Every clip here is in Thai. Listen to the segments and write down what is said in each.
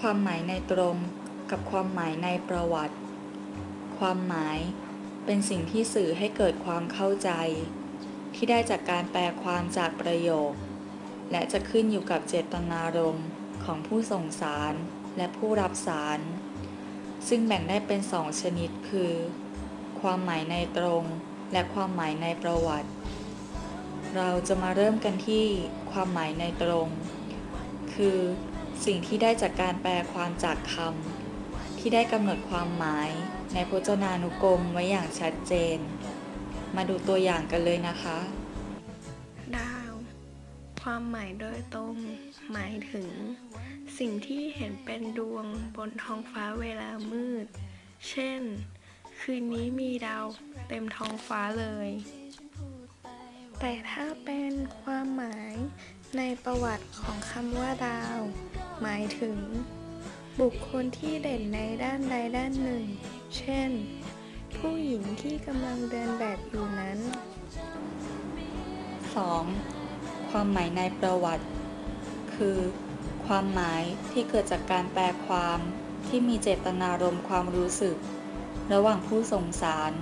ความหมายในตรงกับความหมายในประวัติ ความหมายเป็นสิ่งที่สื่อให้เกิดความเข้าใจ ที่ได้จากการแปลความจากประโยค และจะขึ้นอยู่กับเจตนารมณ์ของผู้ส่งสารและผู้รับสาร ซึ่งแบ่งได้เป็นสองชนิดคือ ความหมายในตรงและความหมายในประวัติ เราจะมาเริ่มกันที่ความหมายในตรง คือ สิ่งที่ได้จากการแปลความจากคำที่ได้กำหนดความหมายในพจนานุกรมไว้อย่างชัดเจน มาดูตัวอย่างกันเลยนะคะ ดาว ความหมายโดยตรง หมายถึง สิ่งที่เห็นเป็นดวงบนท้องฟ้าเวลามืด เช่น คืนนี้มีดาวเต็มท้องฟ้าเลย แต่ถ้าเป็นความหมายในประวัติของคำว่าดาว หมายถึง บุคคลที่เด่นในด้านใดด้านหนึ่ง เช่น ผู้หญิงที่กำลังเดินแบบอยู่นั้น 2. ความหมายในประวัติ คือ ความหมายที่เกิดจากการแปลความที่มีเจตนารมณ์ความรู้สึก ระหว่างผู้ส่งสาร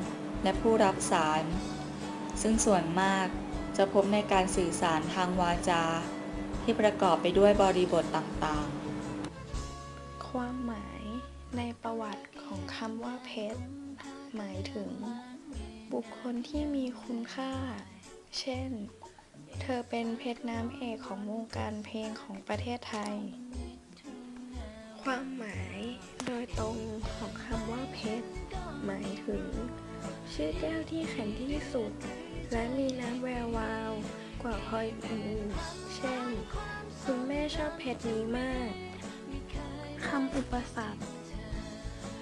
และผู้รับสาร ซึ่งส่วนมากจะพบในการสื่อสารทางวาจา ที่ประกอบไปด้วยบริบทต่างๆ ความหมายในประวัติของคำว่าเพชรหมายถึง บุคคลที่มีคุณค่า เช่น เธอเป็นเพชรน้ำเอกของวงการเพลงของประเทศไทย ความหมายโดยตรงของคำว่าเพชรหมายถึง ชื่อแก้วที่แข็งที่สุด และมีน้ำแวววาวกว่าพลอยอื่น ชอบเพชรนี้มากคำอุปสรรค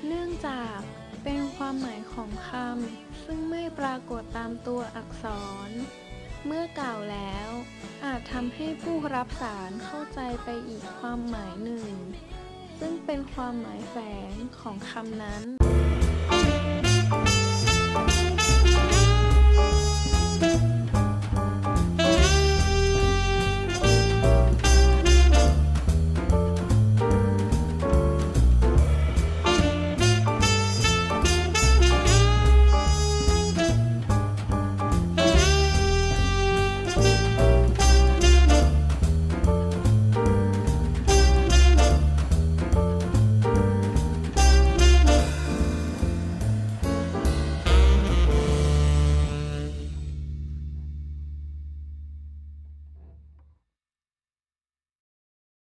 เนื่องจากเป็นความหมายของคำซึ่งไม่ปรากฏตามตัวอักษร เมื่อกล่าวแล้ว อาจทำให้ผู้รับสารเข้าใจไปอีกความหมายหนึ่ง ซึ่งเป็นความหมายแฝงของคำนั้น